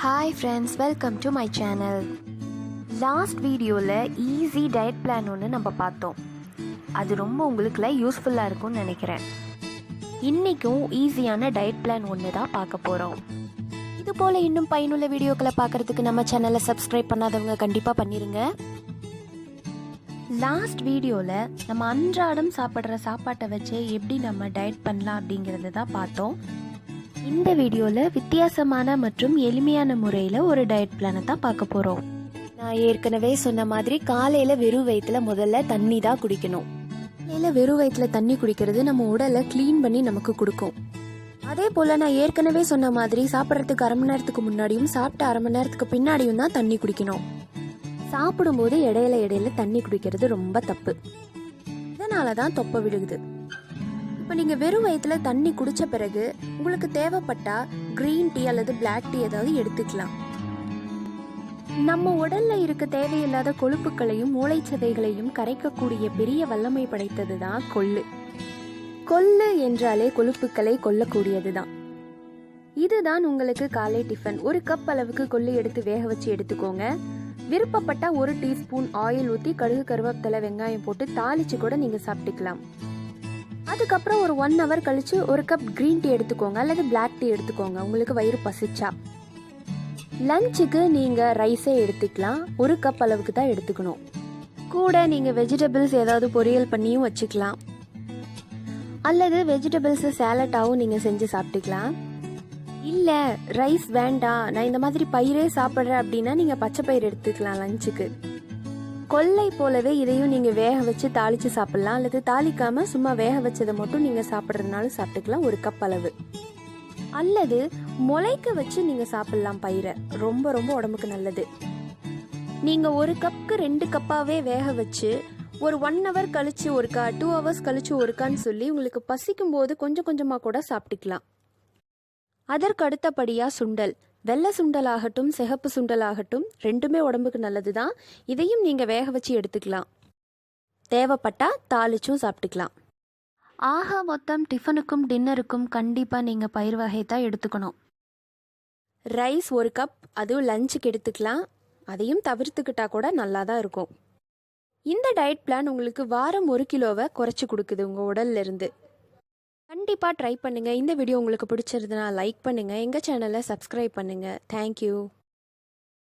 Hi friends welcome to my channel last வீடியோவில் easy diet plan ஒன்று நம்ம பார்த்தோம். அது ரொம்ப உங்களுக்குலாம் யூஸ்ஃபுல்லாக இருக்கும்னு நினைக்கிறேன். இன்றைக்கும் ஈஸியான டயட் பிளான் ஒன்று தான் பார்க்க போகிறோம் இது போல் இன்னும் பயனுள்ள வீடியோக்களை பார்க்குறதுக்கு நம்ம சேனலை சப்ஸ்கிரைப் பண்ணாதவங்க கண்டிப்பாக பண்ணிடுங்க லாஸ்ட் வீடியோவில் நம்ம அன்றாடம் சாப்பிட்ற சாப்பாட்டை வச்சு எப்படி நம்ம டயட் பண்ணலாம் அப்படிங்கிறத தான் பார்த்தோம். இந்த வீடியோவில் வித்தியாசமான மற்றும் எளிமையான முறையில் ஒரு டயட் பிளானை தான் பார்க்க போகிறோம் நான் ஏற்கனவே சொன்ன மாதிரி காலையில் வெறும் வயிற்றுல முதல்ல தண்ணி தான் குடிக்கணும். காலையில் வெறும் வயிற்றுல தண்ணி குடிக்கிறது நம்ம உடலை க்ளீன் பண்ணி நமக்கு கொடுக்கும். அதே போல் நான் ஏற்கனவே சொன்ன மாதிரி சாப்பிட்றதுக்கு அரை மணி நேரத்துக்கு முன்னாடியும் சாப்பிட்ட அரை மணி நேரத்துக்கு பின்னாடியும் தான் தண்ணி குடிக்கணும். சாப்பிடும்போது இடையில இடையில தண்ணி குடிக்கிறது ரொம்ப தப்பு. இதனால தான் தொப்பை விழுகுது. இப்போ நீங்கள் வெறும் வயிற்றுல தண்ணி குடித்த பிறகு உங்களுக்கு தேவைப்பட்டா க்ரீன் டீ அல்லது பிளாக் டீ ஏதாவது எடுத்துக்கலாம். நம்ம உடல்ல இருக்க தேவையில்லாத கொழுப்புகளையும் மூளைச்சதைகளையும் கரைக்கக்கூடிய பெரிய வல்லமை படைத்தது தான் கொள்ளு. கொள்ளு என்றாலே கொழுப்புக்களை கொல்லக்கூடியது தான் இதுதான் உங்களுக்கு காலை டிஃபன் ஒரு கப் அளவுக்கு கொள்ளு எடுத்து வேக வச்சு எடுத்துக்கோங்க. விருப்பப்பட்டால் ஒரு டீஸ்பூன் ஆயில் ஊற்றி கடுகு கருவேப்பிலை வெங்காயம் போட்டு தாளிச்சு கூட நீங்கள் சாப்பிட்டுக்கலாம். அதுக்கப்புறம் ஒரு ஒன் ஹவர் கழிச்சு ஒரு கப் க்ரீன் டீ எடுத்துக்கோங்க அல்லது பிளாக் டீ எடுத்துக்கோங்க. உங்களுக்கு வயிறு பசிச்சா. லஞ்சுக்கு நீங்கள் ரைஸே எடுத்துக்கலாம். ஒரு கப் அளவுக்கு தான் எடுத்துக்கணும். கூட நீங்கள் வெஜிடபிள்ஸ் ஏதாவது பொரியல் பண்ணியும் வச்சுக்கலாம். அல்லது வெஜிடபிள்ஸை சேலட்டாகவும் நீங்கள் செஞ்சு சாப்பிட்டுக்கலாம். இல்லை ரைஸ் வேண்டாம். நான் இந்த மாதிரி பயிரே சாப்பிட்றேன் அப்படின்னா நீங்கள் பச்சை பயிர் எடுத்துக்கலாம் லஞ்சுக்கு கொல்லை போலவே இதையும் நீங்கள் வேக வச்சு தாளித்து சாப்பிட்லாம். அல்லது தாளிக்காம சும்மா வேக வச்சதை மட்டும் நீங்கள் சாப்பிட்றதுனாலும் சாப்பிட்டுக்கலாம் ஒரு கப் அளவு. அல்லது முளைக்க வச்சு நீங்கள் சாப்பிட்லாம் பயிரை. ரொம்ப ரொம்ப உடம்புக்கு நல்லது. நீங்கள் ஒரு கப்புக்கு ரெண்டு கப்பாவே வேக வச்சு ஒரு ஒன் ஹவர் கழிச்சு ஒருக்கா டூ ஹவர்ஸ் கழிச்சு ஒருக்கான்னு சொல்லி உங்களுக்கு பசிக்கும் போது கொஞ்சம் கொஞ்சமாக கூட சாப்பிட்டுக்கலாம். அதற்கு அடுத்தபடியாக சுண்டல். வெள்ளை சுண்டலாகட்டும் சிகப்பு சுண்டலாகட்டும் ரெண்டுமே உடம்புக்கு நல்லது தான் இதையும் நீங்கள் வேக வச்சு எடுத்துக்கலாம். தேவைப்பட்டா தாளிச்சும் சாப்பிட்டுக்கலாம். ஆக மொத்தம் டிஃபனுக்கும் டின்னருக்கும் கண்டிப்பாக நீங்கள் பயிர் வகை தான் எடுத்துக்கணும். ரைஸ் ஒரு கப் அதுவும் லஞ்சுக்கு எடுத்துக்கலாம். அதையும் தவிர்த்துக்கிட்டா கூட நல்லா தான் இருக்கும். இந்த டயட் பிளான் உங்களுக்கு வாரம் ஒரு கிலோவை குறைச்சி கொடுக்குது உங்கள் உடல்ல இருந்து. கண்டிப்பாக ட்ரை பண்ணுங்கள் இந்த வீடியோ உங்களுக்கு பிடிச்சிருந்தனா லைக் பண்ணுங்கள் எங்கள் சேனலை சப்ஸ்கிரைப் பண்ணுங்கள் தேங்க்யூ